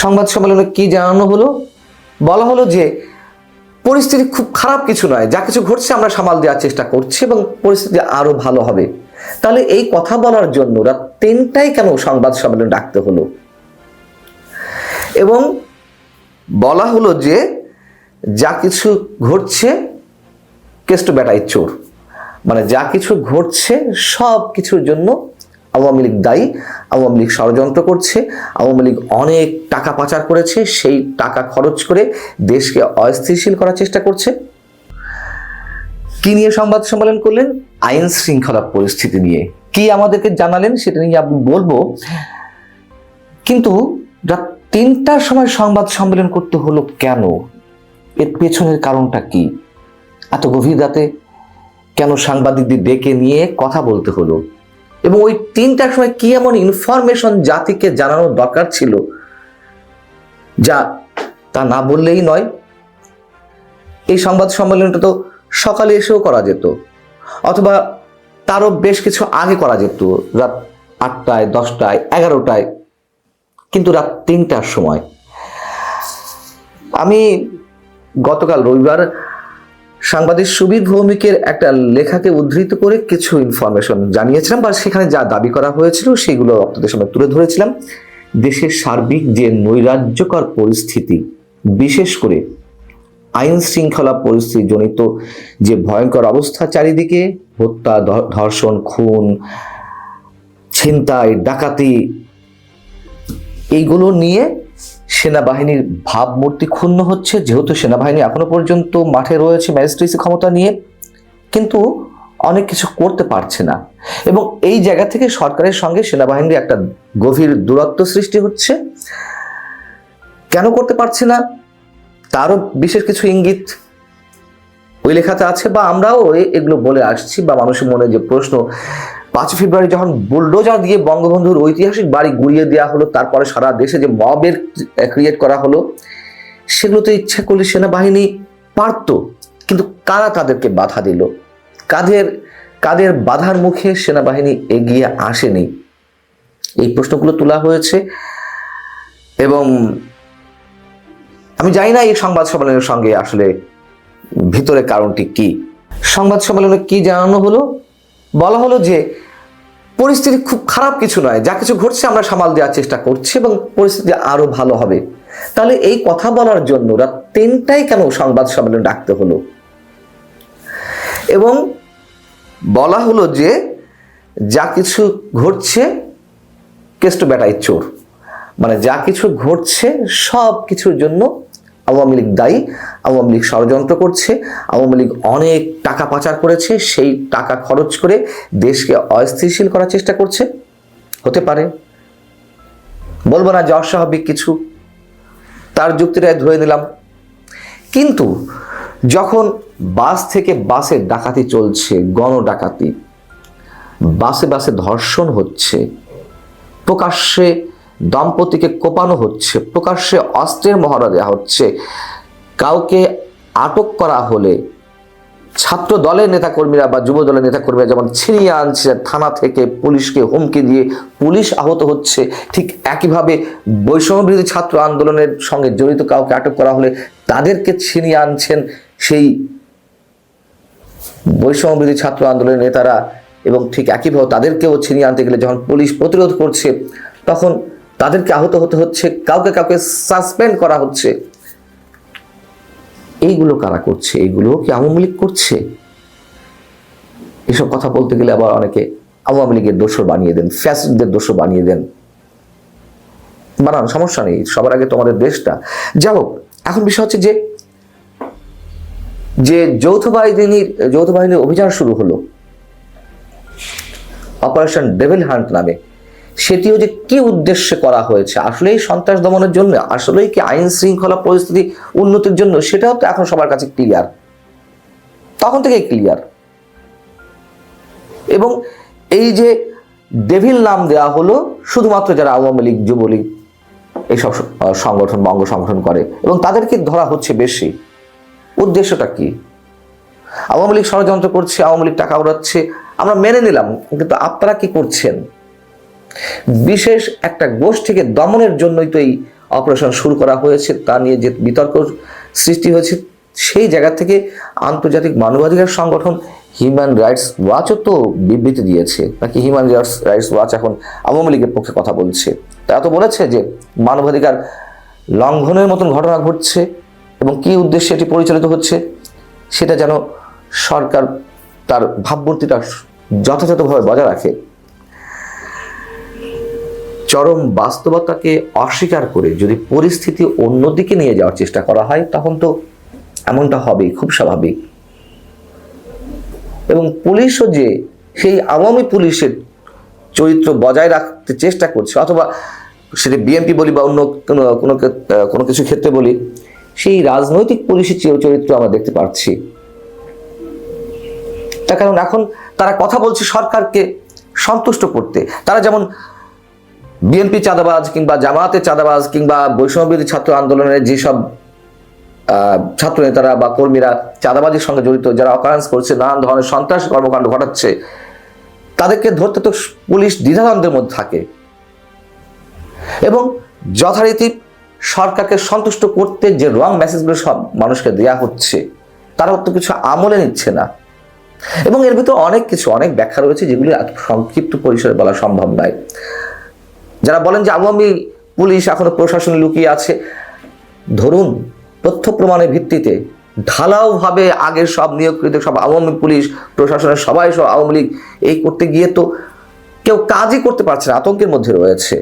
সংবাদ সম্মেলনে কি জানানো হলো? বলা হলো যে, পরিস্থিতি খুব খারাপ কিছু নয়। যা কিছু ঘটছে আমরা সামাল দেওয়ার চেষ্টা করছি এবং পরিস্থিতি আরও ভালো হবে। তাহলে এই কথা বলার জন্য রাত তিনটায় কেন সংবাদ সম্মেলন ডাকতে হলো? এবং বলা হলো যে, যা কিছু ঘটছে, কেষ্ট বেটাই চোর। মানে যা কিছু ঘটছে সব কিছুর জন্য আওয়ামী লীগ দায়ী। আওয়ামী লীগ ষড়যন্ত্র করছে, আওয়ামী লীগ অনেক টাকা পাচার করেছে, সেই টাকা খরচ করে দেশকে অস্থিতিশীল করার চেষ্টা করছে। কি নিয়ে সংবাদ সম্মেলন করলেন? আইন শৃঙ্খলা পরিস্থিতি নিয়ে। কি আমাদেরকে জানালেন সেটা নিয়ে আমি বলব। কিন্তু রাত তিনটার সময় সংবাদ সম্মেলন করতে হলো কেন? এর পেছনের কারণটা কি? এত গভীর রাতে কেন সাংবাদিকদের ডেকে নিয়ে কথা বলতে হলো? এবং ওই তিনটার সময় কি এমন ইনফরমেশন জাতিকে জানানোর দরকার ছিল যা তা না বললেই নয়? এই সংবাদ সম্মেলনটা তো সকালে এসেও করা যেত, অথবা তারও বেশ কিছু আগে করা যেত, রাত আটটায়, দশটায়, এগারোটায়, কিন্তু রাত তিনটার সময়। আমি গতকাল রবিবার সাংবাদিক সুবীর ভৌমিকের একটা লেখাকে উদ্ধৃত করে কিছু ইনফরমেশন জানিয়েছিলাম বা সেখানে যা দাবি করা হয়েছিল সেগুলো আপনাদের সামনে তুলে ধরেছিলাম। দেশের সার্বিক যে নৈরাজ্যকর পরিস্থিতি, বিশেষ করে আইন শৃঙ্খলা পরিস্থিতি জনিত যে ভয়ঙ্কর অবস্থা চারিদিকে, হত্যা ধর্ষণ, খুন, ছিনতাই, ডাকাতি, এইগুলো নিয়ে সেনাবাহিনীর ভাবমূর্তি ক্ষুণ্ণ হচ্ছে, যেহেতু সেনাবাহিনী এখনও পর্যন্ত মাঠে রয়েছে ম্যাজিস্ট্রেসি ক্ষমতা নিয়ে, কিন্তু অনেক কিছু করতে পারছে না। এবং এই জায়গা থেকে সরকারের সঙ্গে সেনাবাহিনীর একটা গভীর দূরত্ব সৃষ্টি হচ্ছে। কেন করতে পারছে না? তারও বিশেষ কিছু ইঙ্গিত ওই লেখাতে আছে, বা আমরাও এগুলো বলে আসছি, বা মানুষের মনে যে প্রশ্ন পাঁচ ফেব্রুয়ারি যখন বুলডোজার দিয়ে বঙ্গবন্ধুর ঐতিহাসিক বাড়ি গুড়িয়ে দেওয়া হলো, তারপরে সারা দেশে যে মবের ক্রিয়েট করা হলো সেগুলো তো ইচ্ছা করলে সেনাবাহিনী পারত, কিন্তু কারা তাদেরকে বাধা দিল? কাদের কাদের বাধার মুখে সেনাবাহিনী এগিয়ে আসেনি? এই প্রশ্নগুলো তোলা হয়েছে এবং আমি জানি না এই সংবাদ সম্মেলনের সঙ্গে আসলে ভিতরে কারণটি কি। সংবাদ সম্মেলনে কি জানানো হলো? বলা হলো যে পরিস্থিতি খুব খারাপ কিছু নয়, যা কিছু ঘটছে আমরা সামাল দেওয়ার চেষ্টা করছি এবং পরিস্থিতি আরও ভালো হবে। তাহলে এই কথা বলার জন্য রাত তিনটায় কেন সংবাদ সম্মেলন ডাকতে হলো? এবং বলা হলো যে যা কিছু ঘটছে কেষ্ট বেটাই চোর। মানে যা কিছু ঘটছে সব কিছুর জন্য আওয়ামী লীগ দায়ী। আওয়ামী লীগ ষড়যন্ত্র করছে, আওয়ামী লীগ অনেক টাকা পাচার করেছে, সেই টাকা খরচ করে দেশকে অস্থিতিশীল করার চেষ্টা করছে। হতে পারে। বলব না যে অস্বাভাবিক কিছু, তার যুক্তিটাই ধরে নিলাম। কিন্তু যখন বাস থেকে বাসে ডাকাতি চলছে গণ ডাকাতি বাসে বাসে ধর্ষণ হচ্ছে, প্রকাশ্যে দম্পতিকে কোপানো হচ্ছে, প্রকাশ্যে অস্ত্রের মহড়া দেওয়া হচ্ছে কাউকে আটক করা হলে ছাত্র দলের নেতাকর্মীরা বা যুব দলের নেতাকর্মীরা যেমন ছিনিয়ে আনছে, থানা থেকে পুলিশকে হুমকি দিয়ে পুলিশ আহত হচ্ছে, ঠিক একইভাবে বৈষম্য বিরোধী ছাত্র আন্দোলনের সঙ্গে জড়িত কাউকে আটক করা হলে তাদেরকে ছিনিয়ে আনছেন সেই বৈষম্য বিরোধী ছাত্র আন্দোলনের নেতারা এবং ঠিক একইভাবে তাদেরকেও ছিনিয়ে আনতে গেলে যখন পুলিশ প্রতিরোধ করছে, তখন তাদেরকে আহত হতে হচ্ছে, কাউকে কাউকে সাসপেন্ড করা হচ্ছে। এইগুলো কারা করছে? এইগুলো কি আওয়ামী লীগ করছে? এসব কথা বলতে গেলে আবার অনেকে আওয়ামী লীগের দোষর বানিয়ে দেন, ফ্যাসিস্টদের দোষর বানিয়ে দেন। বানান, সমস্যা নেই, সবার আগে তোমাদের দেশটা। যাই হোক, এখন বিষয় হচ্ছে যে যে যৌথ বাহিনীর যৌথ বাহিনীর অভিযান শুরু হলো। অপারেশন ডেভিল হান্ট নামে। সেটিও যে কি উদ্দেশ্যে করা হয়েছে, আসলেই সন্ত্রাস দমনের জন্য, আসলেই কি আইন শৃঙ্খলা পরিস্থিতি উন্নতির জন্য, সেটাও তো এখন সবার কাছে ক্লিয়ার তখন থেকেই ক্লিয়ার এবং এই যে ডেভিল নাম দেওয়া হলো, শুধুমাত্র যারা আওয়ামী লীগ, যুবলীগ এইসব সংগঠন বঙ্গ সংগঠন করে, এবং তাদেরকে ধরা হচ্ছে বেশি। উদ্দেশ্যটা কি? আওয়ামী লীগ ষড়যন্ত্র করছে, আওয়ামী লীগ টাকা উড়াচ্ছে, আমরা মেনে নিলাম, কিন্তু আপনারা কি করছেন? বিশেষ একটা গোষ্ঠীকে দমনের জন্যই তো এই অপারেশন শুরু করা হয়েছে, তা নিয়ে যে বিতর্ক সৃষ্টি হয়েছে, সেই জায়গা থেকে আন্তর্জাতিক মানবাধিকার সংগঠন হিউম্যান রাইটস ওয়াচও তো বিবৃতি দিয়েছে, নাকি হিউম্যান রাইটস রাইটস ওয়াচ এখন আওয়ামী লীগের পক্ষে কথা বলছে। তারা তো বলেছে যে মানবাধিকার লঙ্ঘনের মতন ঘটনা ঘটছে এবং কি উদ্দেশ্যে এটি পরিচালিত হচ্ছে, সেটা যেন সরকার তার ভাবমূর্তিটা যথাযথভাবে বজায় রাখে। চরম বাস্তবতাকে অস্বীকার করে যদি পরিস্থিতি অন্যদিকে নিয়ে যাওয়ার চেষ্টা করা হয়, তখন তো এমনটা হবে খুব স্বাভাবিক। এবং পুলিশও যে সেই আওয়ামী পুলিশের চরিত্র বজায় রাখতে চেষ্টা করছে, অথবা সেটা বিএনপি বলি বা অন্য কোনো কোনো কোনো কিছু ক্ষেত্রে বলি, সেই রাজনৈতিক পুলিশের চরিত্র আমরা দেখতে পাচ্ছি। তার কারণ এখন তারা কথা বলছে সরকারকে সন্তুষ্ট করতে। তারা যেমন বিএনপি চাঁদাবাজ কিংবা জামায়াতের চাঁদাবাজ কিংবা বৈষম্যবিরোধী ছাত্র আন্দোলনের যেসব ছাত্র নেতারা বা কর্মীরা চাঁদাবাজির সঙ্গে জড়িত, যারা অকারেন্স করছে, নানান ধরনের সন্ত্রাস কর্মকাণ্ড ঘটাচ্ছে, তাদেরকে ধরতে তো পুলিশ দ্বিধাদ্বন্দ্বের মধ্যে থাকে। এবং যথারীতি সরকারকে সন্তুষ্ট করতে যে রং মেসেজগুলো সব মানুষকে দেয়া হচ্ছে, তারা তো কিছু আমলে নিচ্ছে না। এবং এর ভিতরে অনেক কিছু, অনেক ব্যাখ্যা রয়েছে যেগুলি সংক্ষিপ্ত পরিসরে বলা সম্ভব নয়। যারা বলেন যে আওয়ামী পুলিশ এখনও প্রশাসনে লুকিয়ে আছে, ধরুন তথ্য প্রমাণের ভিত্তিতে ঢালাওভাবে আগের সব নিয়োগকৃত সব আওয়ামী পুলিশ, প্রশাসনের সবাই সব আওয়ামী লীগ এই করতে গিয়ে তো কেউ কাজই করতে পারছে না, আতঙ্কের মধ্যে রয়েছে।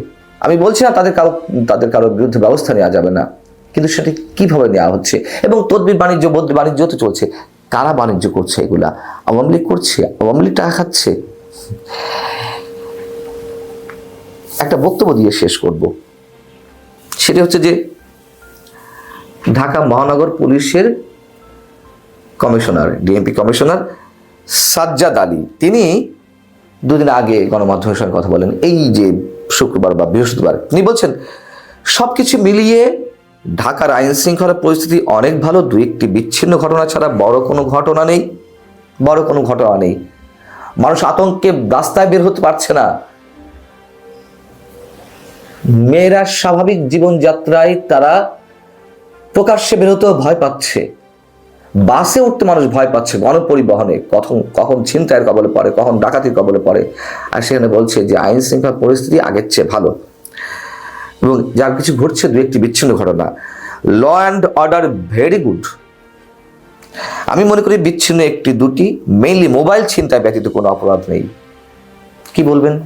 আমি বলছি না তাদের কারও তাদের কারোর বিরুদ্ধে ব্যবস্থা নেওয়া যাবে না, কিন্তু সেটি কীভাবে নেওয়া হচ্ছে? এবং তদবির বাণিজ্য বদ্রি বাণিজ্য তো চলছে, কারা বাণিজ্য করছে এগুলা? আওয়ামী লীগ করছে, আওয়ামী লীগ টাকা খাচ্ছে। একটা বক্তব্য দিয়ে শেষ করব। সেটি হচ্ছে যে, ঢাকা মহানগর পুলিশের commissioner DMP commissioner Sajjad Ali, তিনি দুদিন আগে গণমাধ্যমের সঙ্গে কথা বলেন। এই যে শুক্রবার বা বৃহস্পতিবার, তিনি বলছেন সব কিছু মিলিয়ে ঢাকার আইন শৃঙ্খলা পরিস্থিতি অনেক ভালো, দু একটি বিচ্ছিন্ন ঘটনা ছাড়া বড় কোনো ঘটনা নেই, বড় কোনো ঘটনা নেই। মানুষ আতঙ্কে রাস্তায় বের হতে পারছে না। মেয়েরা স্বাভাবিক জীবনযাত্রায় তারা প্রকাশ্যে বেরোতেও ভয় পাচ্ছে। বাসে উঠতে মানুষ ভয় পাচ্ছে, গণপরিবহনে। কখন কখন ছিনতাইয়ের কবলে পড়ে, কখন ডাকাতির কবলে পড়ে। আর সেখানে বলছে যে আইন শৃঙ্খলা পরিস্থিতি আগের চেয়ে ভালো। এবং যা কিছু ঘটছে দু একটি বিচ্ছিন্ন ঘটনা। Law and order very good. আমি মনে করি বিচ্ছিন্ন একটি দুটি। মেইনলি মোবাইল ছিনতাই ব্যতীত কোনো অপরাধ নেই। কি বলবেন?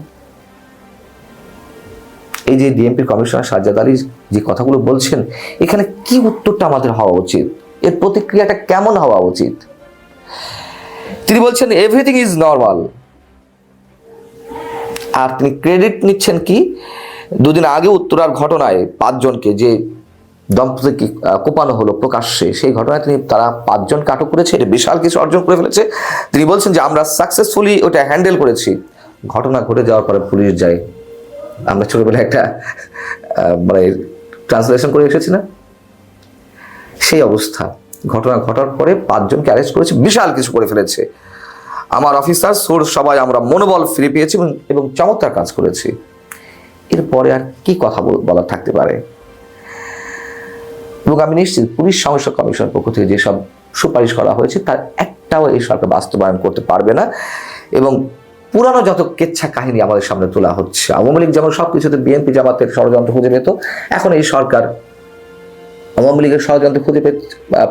এই যে ডিএমপি কমিশনার সাজ্জাদ আলী যে কথাগুলো বলছেন, এখানে কি উত্তরটা আমাদের হওয়া উচিত? এর প্রতিক্রিয়াটা কেমন হওয়া উচিত? তিনি বলছেন এভরিথিং ইজ নর্মাল আর তিনি ক্রেডিট নিচ্ছেন কি? দুদিন আগে উত্তরার ঘটনায় পাঁচজনকে যে দম্পতিকে কোপানো হলো প্রকাশ্যে, সেই ঘটনায় তিনি, তারা পাঁচজনকে আটক করেছে, এটা বিশাল কিছু অর্জন করে ফেলেছে। তিনি বলছেন যে, আমরা সাকসেসফুলি ওটা হ্যান্ডেল করেছি। ঘটনা ঘটে যাওয়ার পরে পুলিশ যায়। আমরা ছোটবেলায় একটা মানে ট্রান্সলেশন করে এসেছি না? সেই অবস্থা। ঘটনা ঘটার পরে পাঁচজনকে অ্যারেস্ট করেছে, বিশাল কিছু করে ফেলেছে। আমার অফিসার সোর সবাই আমরা মনোবল ফিরে পেয়েছি এবং- চমৎকার কাজ করেছি। এরপরে আর কি কথা বল- থাকতে পারে? এবং আমি নিশ্চিত পুলিশ সমস্যা কমিশনের পক্ষ থেকে যেসব সুপারিশ করা হয়েছে, তার একটাও এই সরকার বাস্তবায়ন করতে পারবে না। এবং পুরানো যত কেচ্ছা কাহিনী আমাদের সামনে তোলা হচ্ছে, আওয়ামী লীগ যেমন সবকিছুতে বিএনপি জামাতের ষড়যন্ত্র খুঁজে পেত, এখন এই সরকার আওয়ামী লীগের ষড়যন্ত্র খুঁজে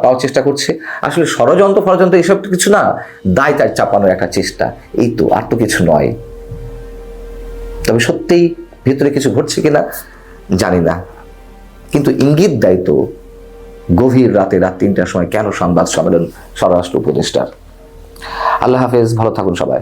পাওয়ার চেষ্টা করছে। আসলে ষড়যন্ত্র, ফড়যন্ত্র এইসব কিছু না, দায় তার চাপানোর একটা চেষ্টা। এই তো আর তো কিছু নয়। তবে সত্যিই ভিতরে কিছু ঘটছে কিনা জানি না। কিন্তু ইঙ্গিত দেয় তো গভীর রাতে রাত তিনটার সময় কেন সংবাদ সম্মেলন স্বরাষ্ট্র উপদেষ্টার। আল্লাহ হাফেজ, ভালো থাকুন সবাই।